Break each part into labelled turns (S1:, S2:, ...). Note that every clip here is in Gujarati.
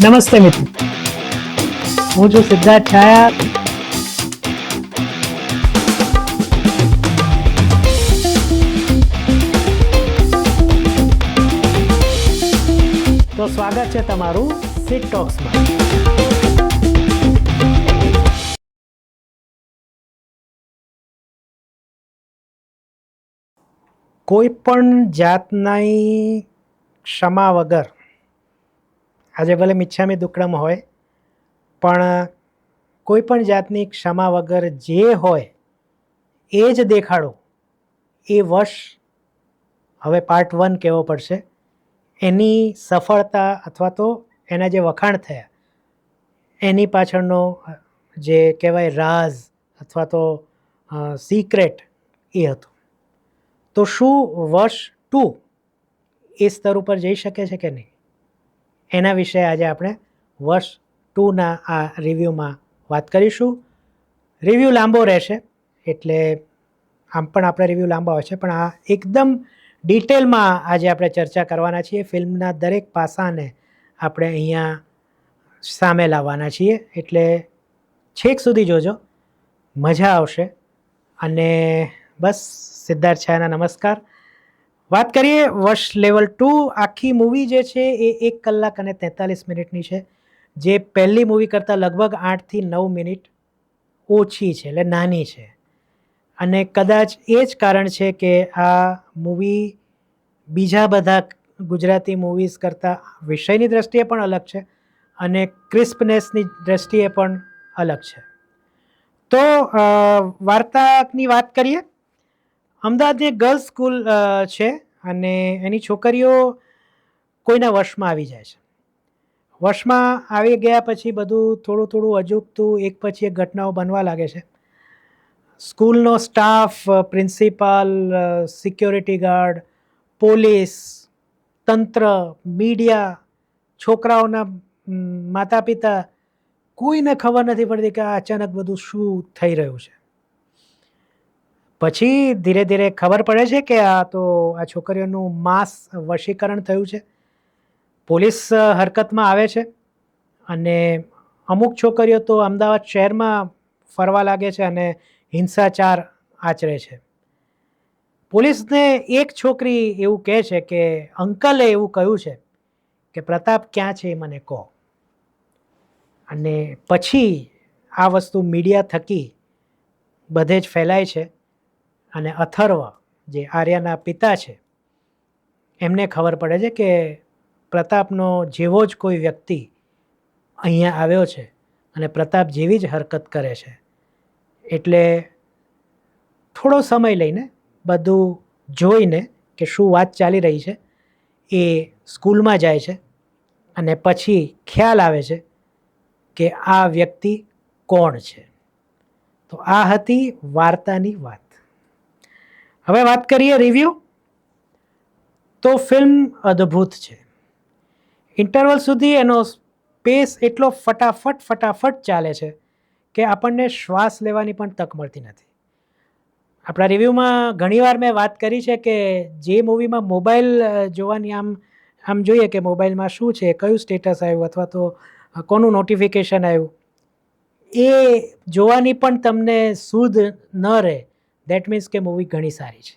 S1: નમસ્તે મિત્રો હું છું સિદ્ધાર્થ છાયા તો સ્વાગત છે તમારું સિટ ટોક્સમાં કોઈ પણ જાતની ક્ષમા વગર આજે ભલે મિચ્છામી દુક્કડમ હોય, પણ કોઈ પણ જાતની ક્ષમા વગર જે હોય, એ જ દેખાડો. એ વશ હવે પાર્ટ વન કહેવો પડશે. એની સફળતા અથવા તો એના જે વખાણ થયા, એની પાછળનો જે કહેવાય રાઝ અથવા તો સિક્રેટ એ હતું. તો શું વર્ષ ટુ એ સ્તર ઉપર જઈ શકે છે કે નહીં? એના વિશે આજે આપણે વર્ષ ટુના આ રિવ્યૂમાં વાત કરીશું. રિવ્યૂ લાંબો રહેશે, એટલે આમ પણ આપણે રિવ્યૂ લાંબા હોય છે, પણ આ એકદમ ડિટેલમાં આજે આપણે ચર્ચા કરવાના છીએ. ફિલ્મના દરેક પાસાને આપણે અહીંયા સામે લાવવાના છીએ, એટલે છેક સુધી જોજો. મજા આવશે. અને બસ, સિદ્ધાર્થ છાયાના નમસ્કાર. વાત કરીએ વર્ષ લેવલ ટુ, આખી મૂવી જે છે એ એક કલાક અને તેતાલીસ મિનિટની છે. જે પહેલી મૂવી કરતાં લગભગ આઠથી નવ મિનિટ ઓછી છે, એટલે નાની છે. અને કદાચ એ જ કારણ છે કે આ મૂવી બીજા બધા ગુજરાતી મૂવીઝ કરતાં વિષયની દ્રષ્ટિએ પણ અલગ છે અને ક્રિસ્પનેસની દ્રષ્ટિએ પણ અલગ છે. તો વાર્તાની વાત કરીએ. અમદાવાદની ગર્લ્સ સ્કૂલ છે અને એની છોકરીઓ કોઈના વશમાં આવી જાય છે. વશમાં આવી ગયા પછી બધું થોડું થોડું અજુકતું એક પછી એક ઘટનાઓ બનવા લાગે છે. સ્કૂલનો staff principal security guard police, તંત્ર મીડિયા છોકરાઓના માતા પિતા કોઈને ખબર નથી પડતી કે આ અચાનક બધું શું થઈ રહ્યું છે. પછી ધીરે ધીરે ખબર પડે છે કે આ તો આ છોકરીઓનું માસ વશીકરણ થયું છે. પોલીસ હરકતમાં આવે છે અને અમુક છોકરીઓ તો અમદાવાદ શહેરમાં ફરવા લાગે છે અને હિંસાચાર આચરે છે. પોલીસને એક છોકરી એવું કહે છે કે, અંકલે એવું કહ્યું છે કે, પ્રતાપ, ક્યાં છે એ મને કહો. અને પછી આ વસ્તુ મીડિયા થકી બધે જ ફેલાય છે. અને અથર્વ, જે આર્યાના પિતા છે, એમને ખબર પડે છે કે પ્રતાપનો જેવો જ કોઈ વ્યક્તિ અહીંયા આવ્યો છે અને પ્રતાપ જેવી જ હરકત કરે છે. એટલે થોડો સમય લઈને બધું જોઈને કે શું વાત ચાલી રહી છે, એ સ્કૂલમાં જાય છે અને પછી ખ્યાલ આવે છે કે આ વ્યક્તિ કોણ છે. તો આ હતી વાર્તાની વાત. હવે વાત કરીએ રિવ્યૂ તો ફિલ્મ અદ્ભુત છે. ઇન્ટરવલ સુધી એનો સ્પેસ એટલો ફટાફટ ફટાફટ ચાલે છે કે આપણને શ્વાસ લેવાની પણ તક મળતી નથી. આપણા રિવ્યૂમાં ઘણીવાર મેં વાત કરી છે કે જે મૂવીમાં મોબાઈલ જોવાની આમ આમ જોઈએ કે મોબાઈલમાં શું છે, કયું સ્ટેટસ આવ્યું અથવા તો કોનું નોટિફિકેશન આવ્યું, એ જોવાની પણ તમને સુધ ન રહે. દેટ મીન્સ કે મૂવી ઘણી સારી છે.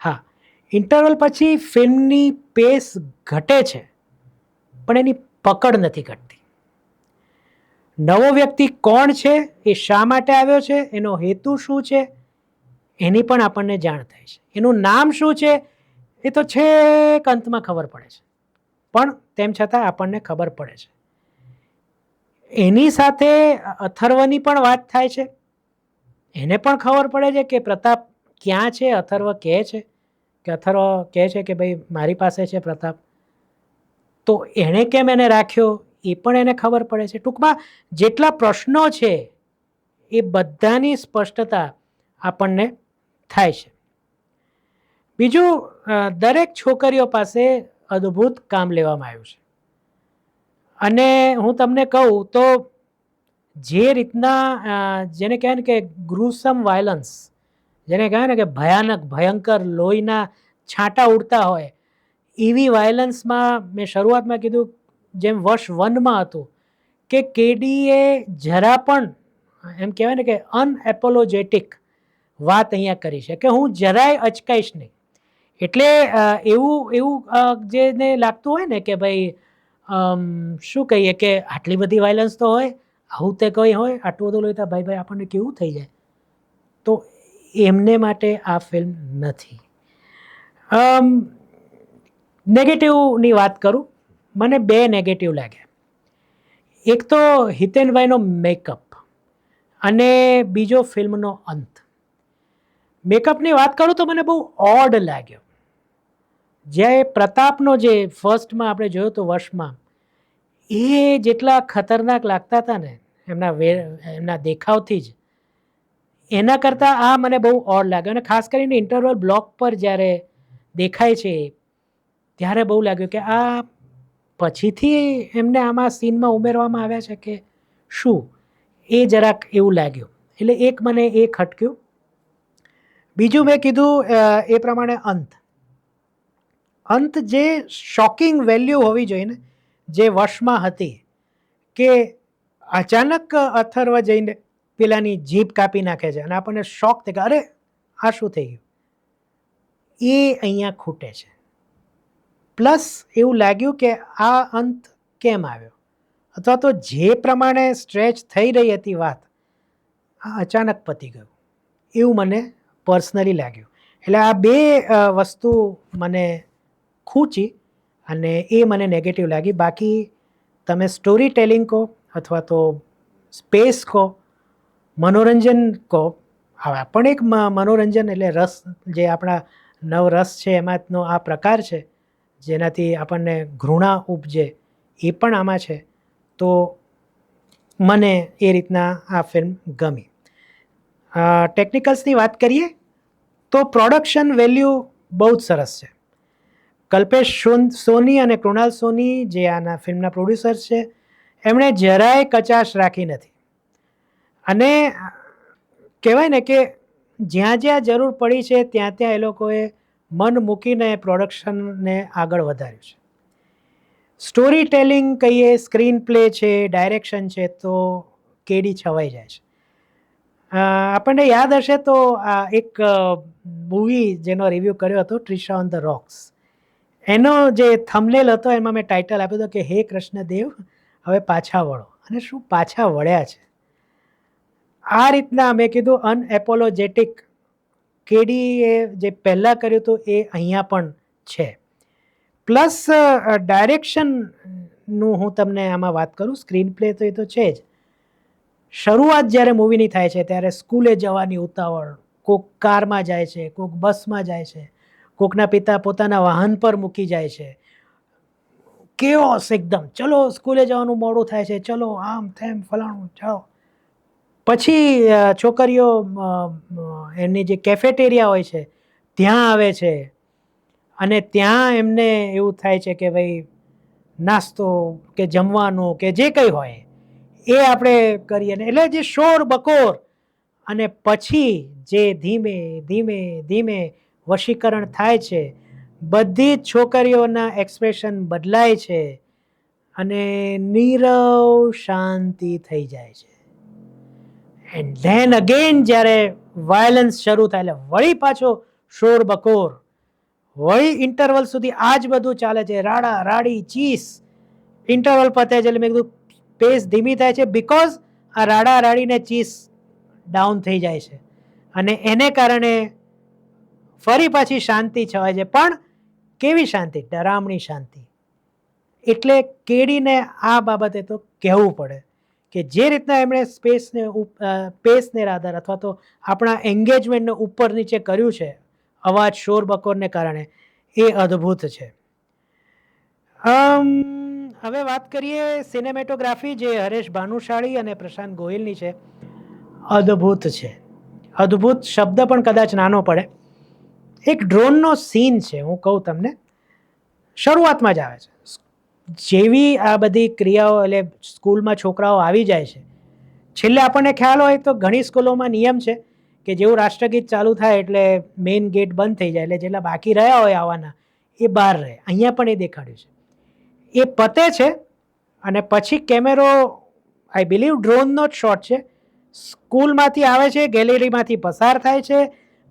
S1: હા ઇન્ટરવલ પછી ફિલ્મની પેસ ઘટે છે, પણ એની પકડ નથી ઘટતી. નવો વ્યક્તિ કોણ છે, એ શા માટે આવ્યો છે, એનો હેતુ શું છે, એની પણ આપણને જાણ થાય છે. એનું નામ શું છે, એ તો છેક અંતમાં ખબર પડે છે. પણ તેમ છતાં આપણને ખબર પડે છે. એની સાથે અથર્વની પણ વાત થાય છે. એને પણ ખબર પડે છે કે પ્રતાપ ક્યાં છે, અથર્વ કહે છે? કે અથર્વ કહે છે કે ભાઈ મારી પાસે છે પ્રતાપ. તો એણે કેમ એને રાખ્યો? એ પણ એને ખબર પડે છે. ટૂંકમાં જેટલા પ્રશ્નો છે, એ બધાની સ્પષ્ટતા આપણને થાય છે. બીજું દરેક છોકરીઓ પાસે અદ્ભુત કામ લેવામાં આવ્યું છે. અને હું તમને કહું તો જે રીતના જેને કહેવાય ને કે ગ્રુસમ વાયલન્સ જેને કહેવાય ને કે ભયાનક, ભયંકર લોહીના છાંટા ઉડતા હોય, એવી વાયલન્સમાં મેં શરૂઆતમાં કીધું, જેમ વર્ષ વનમાં હતું, કે કેડીએ જરા પણ, એમ કહેવાય ને કે અનએપોલોજેટિક વાત અહીંયા કરી છે, કે હું જરાય અચકાઈશ નહીં. એટલે એવું એવું જેને લાગતું હોય ને કે ભાઈ શું કહીએ કે આટલી બધી વાયલન્સ તો હોય આવું તે કંઈ હોય? આટલું બધું લોહીતા ભાઈ ભાઈ આપણને કેવું થઈ જાય? તો એમને માટે આ ફિલ્મ નથી. નેગેટિવની વાત કરું. મને બે નેગેટિવ લાગ્યા એક તો હિતેનભાઈનો મેકઅપ અને બીજો ફિલ્મનો અંત. મેકઅપની વાત કરું તો મને બહુ ઓડ લાગ્યો. જે પ્રતાપનો જે ફર્સ્ટમાં આપણે જોયો તો વર્ષમાં એ જેટલા ખતરનાક લાગતા હતા ને, એમના વે, એમના દેખાવથી જ, એના કરતાં આ મને બહુ ઓડ લાગ્યો અને ખાસ કરીને ઇન્ટરવલ બ્લોક પર જ્યારે દેખાય છે, ત્યારે બહુ લાગ્યું કે આ પછીથી એમને આમાં સીનમાં ઉમેરવામાં આવ્યા છે કે શું? એ જરાક એવું લાગ્યું. એટલે એક મને એ ખટક્યું. બીજું મેં કીધું એ પ્રમાણે અંત. અંત જે શોકિંગ વેલ્યુ હોવી જોઈએ ને જે વશમાં હતી, કે અચાનક અથર્વ જઈને પેલાની જીભ કાપી નાખે છે અને આપણને શોખ થાય કે, અરે, આ શું થઈ ગયું? એ અહીંયા ખૂટે છે. પ્લસ એવું લાગ્યું કે આ અંત કેમ આવ્યો? અથવા તો જે પ્રમાણે સ્ટ્રેચ થઈ રહી હતી વાત, આ અચાનક પતી ગયું. એવું મને પર્સનલી લાગ્યું. એટલે આ બે વસ્તુ મને ખૂંચી અને એ મને નેગેટિવ લાગી. બાકી તમે સ્ટોરી ટેલિંગ કહો અથવા તો સ્પેસ કહો, મનોરંજન કહો હવે આ પણ એક મનોરંજન એટલે રસ, જે આપણા નવ રસ છે, એમાંનો આ પ્રકાર છે, જેનાથી આપણને ઘૃણા ઉપજે, એ પણ આમાં છે. તો મને એ રીતના આ ફિલ્મ ગમી. ટેકનિકલ્સની વાત કરીએ, તો પ્રોડક્શન વેલ્યુ બહુ જ સરસ છે. કલ્પેશ સોન- અને કૃણાલ સોની જે આના ફિલ્મના પ્રોડ્યુસર છે, એમણે જરાય કચાશ રાખી નથી. અને કહેવાય ને કે જ્યાં જ્યાં જરૂર પડી છે, ત્યાં ત્યાં એ લોકોએ મન મૂકીને પ્રોડક્શનને આગળ વધાર્યું છે. સ્ટોરી ટેલિંગ કહીએ, સ્ક્રીન પ્લે છે, ડાયરેક્શન છે, તો કેડી છવાઈ જાય છે. આપણને યાદ હશે તો આ એક મૂવી જેનો રિવ્યૂ કર્યો હતો, ટ્રિશા ઓન ધ રોક્સ. એનો જે થમલેલ હતો, એમાં મેં ટાઇટલ આપ્યું હતું કે, હે કૃષ્ણદેવ, હવે પાછા વળો. અને શું પાછા વળ્યા છે? આ રીતના મેં કીધું અનએપોલોજેટિક કેડીએ જે પહેલાં કર્યું હતું, એ અહીંયા પણ છે. પ્લસ ડાયરેક્શનનું હું તમને આમાં વાત કરું સ્ક્રીન પ્લે તો એ તો છે જ. શરૂઆત જ્યારે મૂવીની થાય છે, ત્યારે સ્કૂલે જવાની ઉતાવળ, કોક કારમાં જાય છે, કોક બસમાં જાય છે. કોકના પિતા પોતાના વાહન પર મૂકી જાય છે. કેઓસ એકદમ. ચલો, સ્કૂલે જવાનું મોડું થાય છે. ચલો, આમ તેમ ફલાણું ચાલો પછી છોકરીઓ એમની જે કેફેટેરિયા હોય છે, ત્યાં આવે છે. અને ત્યાં એમને એવું થાય છે કે ભાઈ, નાસ્તો કે જમવાનું કે જે કંઈ હોય, એ આપણે કરીએ ને. એટલે જે શોર બકોર અને પછી જે ધીમે ધીમે ધીમે વશીકરણ થાય છે. બધી જ છોકરીઓના એક્સપ્રેશન બદલાય છે અને નીરવ શાંતિ થઈ જાય છે. એન્ડ ધેન અગેન જ્યારે વાયલન્સ શરૂ થાય એટલે વળી પાછો શોર બકોર. વળી ઇન્ટરવલ સુધી આ જ બધું ચાલે છે. રાડા, રાડી, ચીસ. ઇન્ટરવલ પતે છે એટલે મેં કીધું પેસ ધીમી થાય છે બિકોઝ આ રાડા, રાડીને ચીસ ડાઉન થઈ જાય છે. અને એને કારણે ફરી પાછી શાંતિ છવાય છે પણ કેવી શાંતિ? ડરામણી શાંતિ. એટલે કેડીને આ બાબતે તો કહેવું પડે કે જે રીતના એમણે સ્પેસને પેસને આધાર અથવા તો આપણા એન્ગેજમેન્ટને ઉપર નીચે કર્યું છે, અવાજ શોર બકોરને કારણે, એ અદ્ભુત છે. હવે વાત કરીએ સિનેમેટોગ્રાફી, જે હરેશ ભાનુશાળી અને પ્રશાંત ગોહિલની છે. અદ્ભુત છે. અદ્ભુત શબ્દ પણ કદાચ નાનો પડે. એક ડ્રોનનો સીન છે, હું કહું તમને. શરૂઆતમાં જ આવે છે. જેવી આ બધી ક્રિયાઓ એટલે સ્કૂલમાં છોકરાઓ આવી જાય છે. છેલ્લે આપણને ખ્યાલ હોય તો ઘણી સ્કૂલોમાં નિયમ છે કે જેવું રાષ્ટ્રગીત ચાલુ થાય એટલે મેઇન ગેટ બંધ થઈ જાય, એટલે જેટલા બાકી રહ્યા હોય આવવાના, એ બહાર રહે. અહીંયા પણ એ દેખાડ્યું છે. એ પતે છે અને પછી કેમેરો આઈ બિલીવ ડ્રોનનો જ શોટ છે. સ્કૂલમાંથી આવે છે, ગેલેરીમાંથી પસાર થાય છે.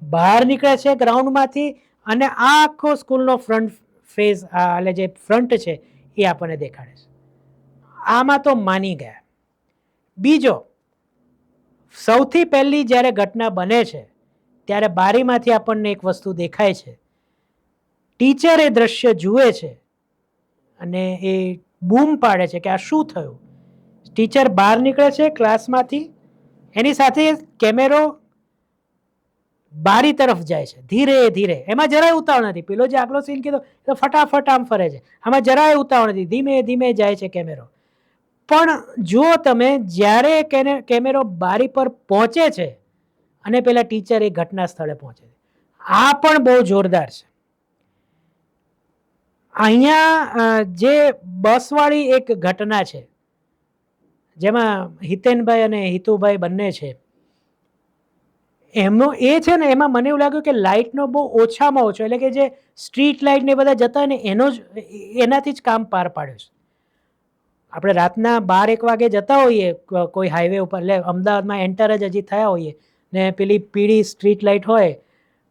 S1: બહાર નીકળે છે ગ્રાઉન્ડમાંથી અને આખો સ્કૂલનો ફ્રન્ટ ફેઝ એટલે જે ફ્રન્ટ છે, એ આપણને દેખાડે છે. આમાં તો માની ગયા. બીજો, સૌથી પહેલી જ્યારે ઘટના બને છે, ત્યારે બારીમાંથી આપણને એક વસ્તુ દેખાય છે. ટીચર એ દ્રશ્ય જુએ છે અને એ બૂમ પાડે છે કે આ શું થયું? ટીચર બહાર નીકળે છે ક્લાસમાંથી, એની સાથે કેમેરો બારી તરફ જાય છે. ધીરે ધીરે. એમાં જરાય ઉતાવળ નથી. પેલો જે આગલો સીન કીધો તો ફટાફટ આમ ફરે છે. આમાં જરાય ઉતાવળ નથી. ધીમે ધીમે જાય છે કેમેરો પણ જો તમે જ્યારે કેમેરો બારી પર પહોંચે છે, અને પેલા ટીચર એ ઘટના સ્થળે પહોંચે છે. આ પણ બહુ જોરદાર છે. અહીંયા જે બસવાળી એક ઘટના છે, જેમાં હિતેનભાઈ અને હિતુભાઈ બંને છે એમનો એ છે ને, એમાં મને એવું લાગ્યું કે લાઇટનો બહુ ઓછામાં ઓછો, એટલે કે જે સ્ટ્રીટ લાઇટ ને બધા જતા ને, એનો જ, એનાથી જ કામ પાર પાડ્યું છે. આપણે રાતના બાર એક વાગે જતા હોઈએ કોઈ હાઈવે ઉપર, એટલે અમદાવાદમાં એન્ટર જ હજી થયા હોઈએ, ને પેલી પીળી સ્ટ્રીટ લાઇટ હોય,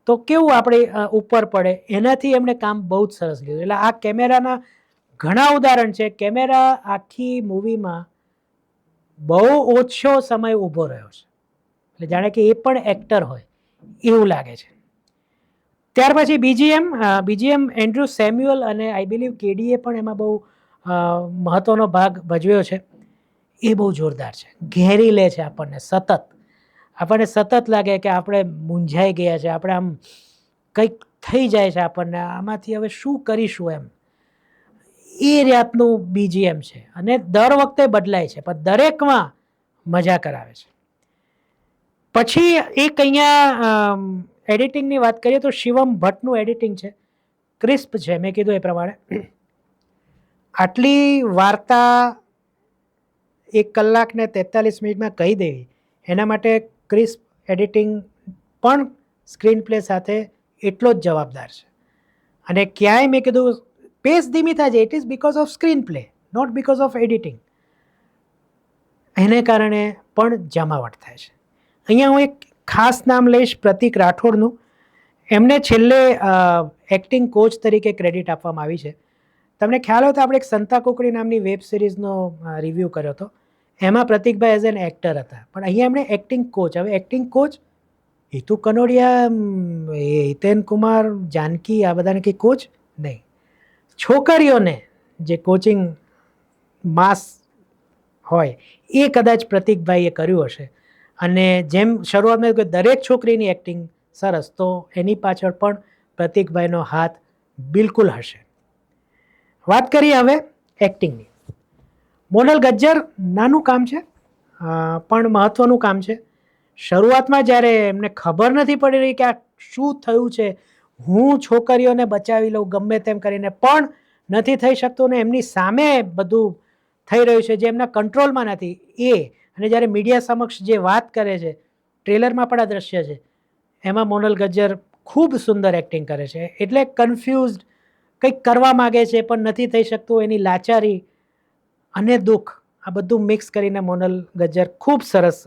S1: તો કેવું આપણે ઉપર પડે, એનાથી એમણે કામ બહુ જ સરસ લીધું એટલે આ કેમેરાના ઘણા ઉદાહરણ છે. કેમેરા આખી મૂવીમાં બહુ ઓછો સમય ઊભો રહ્યો છે. એટલે જાણે કે એ પણ એક્ટર હોય, એવું લાગે છે. ત્યાર પછી બીજીએમ બીજીએમ એન્ડ્રુ સેમ્યુઅલ અને આઈ બિલીવ કેડીએ પણ એમાં બહુ મહત્ત્વનો ભાગ ભજવ્યો છે. એ બહુ જોરદાર છે. ઘેરી લે છે આપણને સતત. આપણને સતત લાગે કે આપણે મૂંઝાઈ ગયા છે, આપણે આમ કંઈક થઈ જાય છે આપણને, આમાંથી હવે શું કરીશું એમ. એ જાતનું બીજીએમ છે અને દર વખતે બદલાય છે, પણ દરેકમાં મજા કરાવે છે. પછી એક અહીંયા એડિટિંગની વાત કરીએ તો શિવમ ભટ્ટનું એડિટિંગ છે. ક્રિસ્પ છે, મેં કીધું એ પ્રમાણે. આટલી વાર્તા એક કલાક ને તેતાલીસ મિનિટમાં કહી દેવી એના માટે ક્રિસ્પ એડિટિંગ પણ સ્ક્રીન પ્લે સાથે એટલો જ જવાબદાર છે. અને ક્યાંય મેં કીધું પેસ ધીમી થાય છે. It is because of screenplay not because of editing એને કારણે પણ જમાવટ થાય છે. અહીંયા હું એક ખાસ નામ લઈશ પ્રતિક રાઠોડનું. એમને છેલ્લે એક્ટિંગ કોચ તરીકે ક્રેડિટ આપવામાં આવી છે. તમને ખ્યાલ હોય તો આપણે એક સંતા કોકડી નામની વેબ સિરીઝનો રિવ્યૂ કર્યો હતો. એમાં પ્રતિકભાઈ એઝ એન એક્ટર હતા. પણ અહીંયા એમણે એક્ટિંગ કોચ હવે એક્ટિંગ કોચ હિતુ કનોડિયા હિતેન કુમાર, જાનકી, આ બધાને કંઈ કોચ નહીં. છોકરીઓને જે કોચિંગ માસ હોય, એ કદાચ પ્રતિકભાઈએ કર્યું હશે. અને જેમ શરૂઆતમાં કે દરેક છોકરીની એક્ટિંગ સરસ, તો એની પાછળ પણ પ્રતિકભાઈનો હાથ બિલકુલ હશે. વાત કરીએ હવે એક્ટિંગની મોનલ ગજ્જર નાનું કામ છે પણ મહત્ત્વનું કામ છે. શરૂઆતમાં જ્યારે એમને ખબર નથી પડી રહી કે આ શું થયું છે, હું છોકરીઓને બચાવી લઉં ગમે તેમ કરીને, પણ નથી થઈ શકતું ને એમની સામે બધું થઈ રહ્યું છે જે એમના કંટ્રોલમાં નથી. એ અને જ્યારે મીડિયા સમક્ષ જે વાત કરે છે, ટ્રેલરમાં પણ આ દ્રશ્ય છે. એમાં મોનલ ગજ્જર ખૂબ સુંદર એક્ટિંગ કરે છે. એટલે કન્ફ્યુઝડ કંઈક કરવા માગે છે પણ નથી થઈ શકતું, એની લાચારી અને દુઃખ, આ બધું મિક્સ કરીને મોનલ ગજ્જર ખૂબ સરસ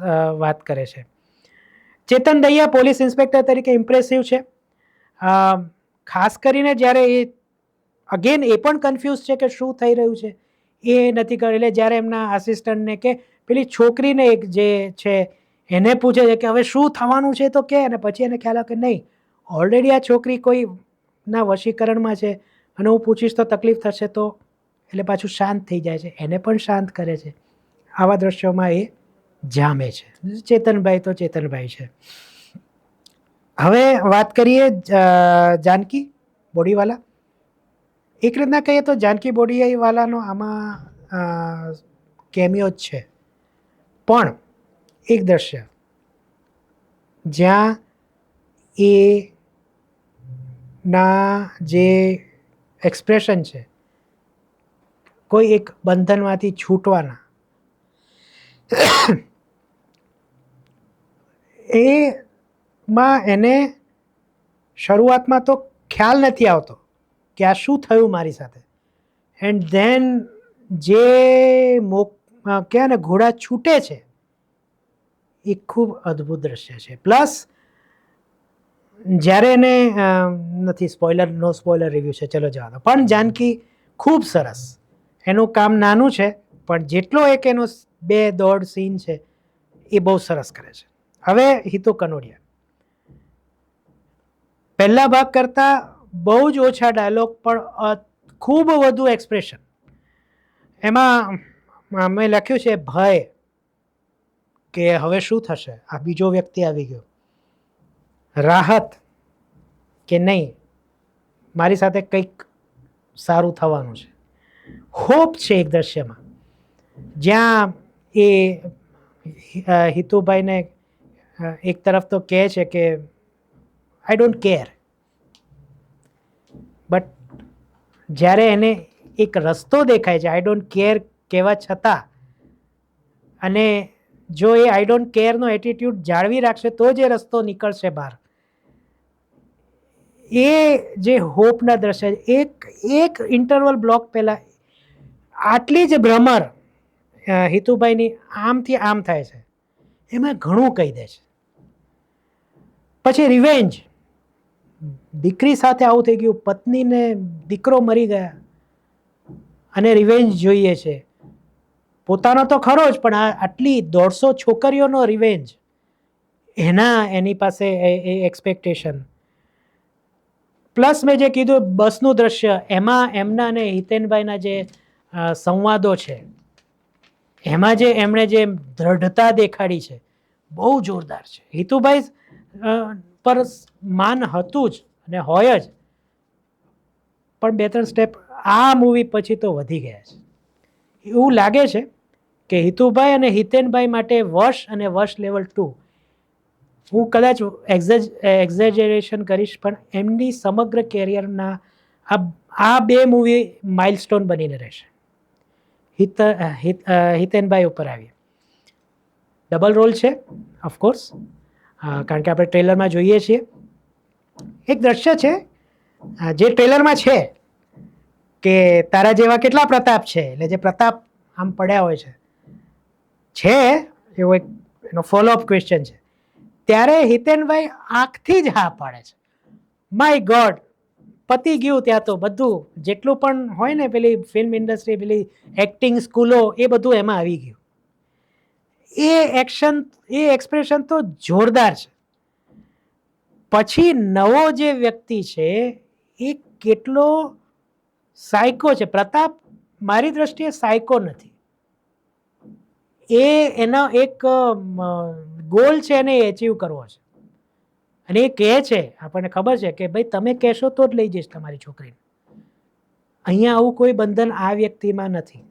S1: વાત કરે છે. ચેતન દૈયા પોલીસ ઇન્સ્પેક્ટર તરીકે ઇમ્પ્રેસિવ છે. ખાસ કરીને જ્યારે એ અગેન એ પણ કન્ફ્યુઝ છે કે શું થઈ રહ્યું છે? એ નથી કર્યું એટલે જ્યારે એમના આસિસ્ટન્ટને કે પેલી છોકરીને એક જે છે, એને પૂછે છે કે હવે શું થવાનું છે તો કે, અને પછી એને ખ્યાલ આવે કે નહીં ઓલરેડી આ છોકરી કોઈ ના વશીકરણમાં છે, અને હું પૂછીશ તો તકલીફ થશે તો, એટલે પાછું શાંત થઈ જાય છે, એને પણ શાંત કરે છે. આવા દ્રશ્યોમાં એ જામે છે. ચેતનભાઈ તો ચેતનભાઈ છે. હવે વાત કરીએ જાનકી બોડીવાલા. એક રીતના કહીએ તો જાનકી બોડીવાલાનો આમાં કેમિયો જ છે. પણ એક દ્રશ્ય. જ્યાં એ ના જે એક્સપ્રેશન છે, કોઈ એક બંધનમાંથી છૂટવાના એમાં એને શરૂઆતમાં તો ખ્યાલ નથી આવતો કે આ શું થયું મારી સાથે. એન્ડ ધેન જે મોક કહે ને ઘોડા છૂટે છે, એ ખૂબ અદ્ભુત દ્રશ્ય છે. પ્લસ જ્યારે એને નથી સ્પોઇલર નો સ્પોઇલર રિવ્યુ છે, ચલો જવા દો. પણ જાનકી ખૂબ સરસ. એનું કામ નાનું છે, પણ જેટલો એક એનો બે દોઢ સીન છે, એ બહુ સરસ કરે છે. હવે હિતુ કનોડિયા. પહેલા ભાગ કરતાં બહુ જ ઓછા ડાયલોગ, પણ ખૂબ વધુ એક્સપ્રેશન એમાં મેં લખ્યું છે, ભય કે હવે શું થશે? આ બીજો વ્યક્તિ આવી ગયો. રાહત કે નહીં? મારી સાથે કંઈક સારું થવાનું છે. હોપ છે એક દ્રશ્યમાં. જ્યાં એ હિતુભાઈને એક તરફ તો કહે છે કે આઈ ડોન્ટ કેર બટ જ્યારે એને એક રસ્તો દેખાય છે આઈ ડોન્ટ કેર કહેવા છતાં અને જો એ આઈ ડોન્ટ કેરનો એટીટ્યૂડ જાળવી રાખશે, તો જ રસ્તો નીકળશે બહાર. એ જે હોપના દ્રશ્ય એક એક ઇન્ટરવલ બ્લોક પહેલાં આટલી જ ભ્રમર હિતુભાઈની આમથી આમ થાય છે. એમાં ઘણું કહી દે છે. પછી રિવેન્જ દીકરી સાથે આવું થઈ ગયું, પત્નીને દીકરો મરી ગયા. અને રિવેન્જ જોઈએ છે. પોતાનો તો ખરો જ, પણ આ આટલી દોઢસો છોકરીઓનો રિવેન્જ એના, એની પાસે એ એક્સપેક્ટેશન પ્લસ મેં જે કીધું બસનું દ્રશ્ય, એમાં એમના અને હિતેનભાઈના જે સંવાદો છે, એમાં જે એમણે જે દ્રઢતા દેખાડી છે, બહુ જોરદાર છે. હિતુભાઈ પર માન હતું જ અને હોય જ, પણ બે ત્રણ સ્ટેપ આ મૂવી પછી તો વધી ગયા છે. એવું લાગે છે કે હિતુભાઈ અને હિતેનભાઈ માટે વર્ષ અને વશ લેવલ ટુ. હું કદાચ એક્ઝેજરેશન કરીશ, પણ એમની સમગ્ર કેરિયરના આ આ બે મૂવી માઇલસ્ટોન બનીને રહેશે. હિત હિત હિતેનભાઈ ઉપર આવીએ. ડબલ રોલ છે ઓફકોર્સ કારણ કે આપણે ટ્રેલરમાં જોઈએ છીએ. એક દ્રશ્ય છે જે ટ્રેલરમાં છે, કે તારા જેવા કેટલા પ્રતાપ છે, એટલે જે પ્રતાપ આમ પડ્યા હોય છે. છે, એવો એક એનો ફોલોઅપ ક્વેશ્ચન છે. ત્યારે હિતેનભાઈ આંખથી જ હા પાડે છે. માય ગોડ પતી ગયું ત્યાં તો બધું, જેટલું પણ હોય ને પેલી ફિલ્મ ઇન્ડસ્ટ્રી પેલી એક્ટિંગ સ્કૂલો, એ બધું એમાં આવી ગયું. એ એક્શન એ એક્સપ્રેશન તો જોરદાર છે. પછી નવો જે વ્યક્તિ છે, એ કેટલો સાયકો છે. પ્રતાપ મારી દ્રષ્ટિએ સાયકો નથી. એ એનો એક ગોલ છે એને એચીવ કરવો છે. અને એ કહે છે, આપણને ખબર છે કે ભાઈ તમે કહેશો તો જ લઈ જઈશ તમારી છોકરીને. અહીંયા આવું કોઈ બંધન આ વ્યક્તિમાં નથી.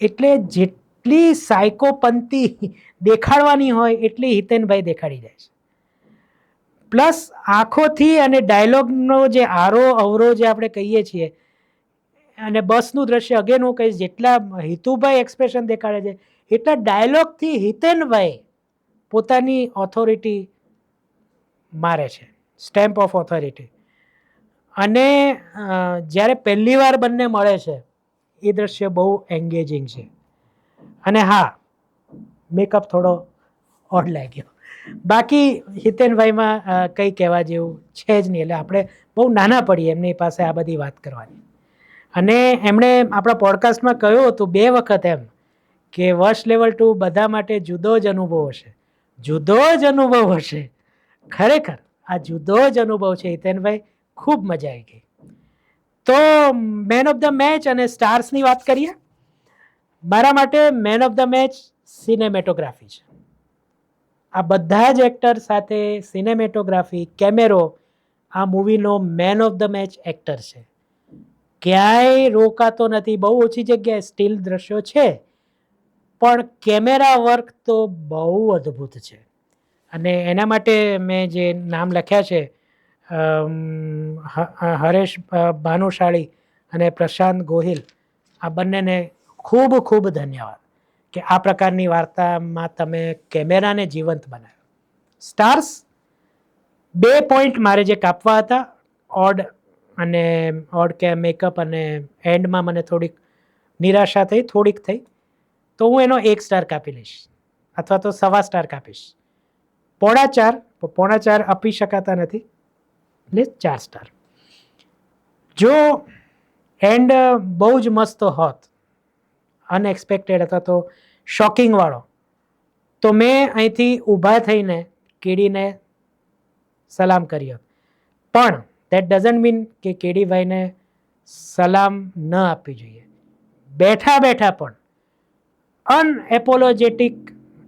S1: એટલે જેટલી સાયકોપંતી દેખાડવાની હોય એટલી હિતેનભાઈ દેખાડી જાય છે. પ્લસ આંખોથી અને ડાયલોગનો જે આરો અવરો જે આપણે કહીએ છીએ અને બસનું દ્રશ્ય અગેન હું કહીશ, જેટલા હિતુભાઈ એક્સપ્રેશન દેખાડે છે, એટલા ડાયલોગથી હિતેનભાઈ પોતાની ઓથોરિટી મારે છે સ્ટેમ્પ ઓફ ઓથોરિટી અને જ્યારે પહેલી વાર બંને મળે છે, એ દ્રશ્ય બહુ એન્ગેજિંગ છે. અને હા મેકઅપ થોડો ઓડ લાગ્યો. બાકી હિતેનભાઈમાં કંઈ કહેવા જેવું છે જ નહીં, એટલે આપણે બહુ નાના પડીએ, એમની પાસે આ બધી વાત કરવાની. અને એમણે આપણા પોડકાસ્ટમાં કહ્યું હતું બે વખત એમ કે વર્ષ લેવલ ટુ બધા માટે જુદો જ અનુભવ હશે. જુદો જ અનુભવ હશે. ખરેખર આ જુદો જ અનુભવ છે હિતેનભાઈ, ખૂબ મજા આવી ગઈ. તો મેન ઓફ ધ મેચ અને સ્ટાર્સની વાત કરીએ. મારા માટે man of the match cinematography છે. આ બધા જ એક્ટર સાથે સિનેમેટોગ્રાફી કેમેરો આ મૂવીનો man of the match actor છે. ક્યાંય રોકાતો નથી. બહુ ઓછી જગ્યાએ સ્ટીલ દ્રશ્યો છે, પણ કેમેરા વર્ક તો બહુ અદ્ભુત છે. અને એના માટે મેં જે નામ લખ્યા છે હરેશ ભાનુશાળી અને પ્રશાંત ગોહિલ, આ બંનેને ખૂબ ખૂબ ધન્યવાદ કે આ પ્રકારની વાર્તામાં તમે કેમેરાને જીવંત બનાવ્યો. સ્ટાર્સ, બે પોઈન્ટ મારે જે કાપવા હતા, ઓડ અને ઓડ કે મેકઅપ અને એન્ડમાં મને થોડીક નિરાશા થઈ, થોડીક થઈ, તો હું એનો એક સ્ટાર કાપી લઈશ. અથવા તો સવા સ્ટાર કાપીશ. પોણા ચાર પોણા ચાર આપી શકાતા નથી. એટલે ચાર સ્ટાર જો એન્ડ બહુ જ મસ્ત હોત અનએક્સપેક્ટેડ અથવા તો શોકિંગવાળો તો મેં અહીંથી ઊભા થઈને કીડીને સલામ કરી હોત. પણ દેટ ડઝન્ટ મીન કે કેડીભાઈને સલામ ન આપવી જોઈએ. બેઠા બેઠા પણ અનએપોલોજેટિક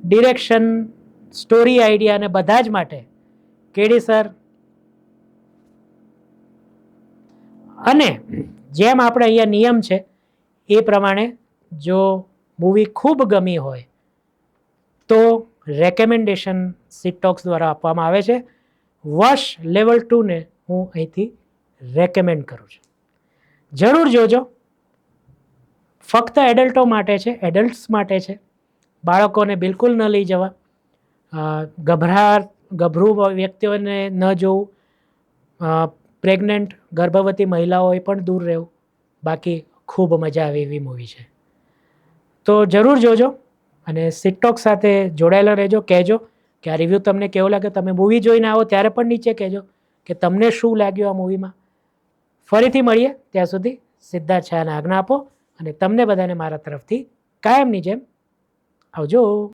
S1: ડિરેક્શન સ્ટોરી આઈડિયા અને બધા જ માટે કેડી સર અને જેમ આપણે અહીંયા નિયમ છે, એ પ્રમાણે જો મૂવી ખૂબ ગમી હોય, તો રેકમેન્ડેશન સિટોક્સ દ્વારા આપવામાં આવે છે. વોશ લેવલ ટુને હું અહીંથી રેકમેન્ડ કરું છું. જરૂર જોજો. ફક્ત એડલ્ટો માટે છે એડલ્ટ્સ માટે છે. બાળકોને બિલકુલ ન લઈ જવા. ગભરા ગભરું વ્યક્તિઓને ન જોવું. પ્રેગ્નન્ટ ગર્ભવતી મહિલાઓએ પણ દૂર રહેવું. બાકી ખૂબ મજા આવે એવી મૂવી છે. તો જરૂર જોજો અને સિટટોક સાથે જોડાયેલા રહેજો. કહેજો કે આ રિવ્યૂ તમને કેવો લાગે તમે મૂવી જોઈને આવો ત્યારે પણ નીચે કહેજો. કે તમને શું લાગ્યું આ મૂવીમાં? ફરીથી મળીએ ત્યાં સુધી સિદ્ધાર્થ છાયાને આજ્ઞા આપો અને તમને બધાને મારા તરફથી કાયમની જેમ આવજો.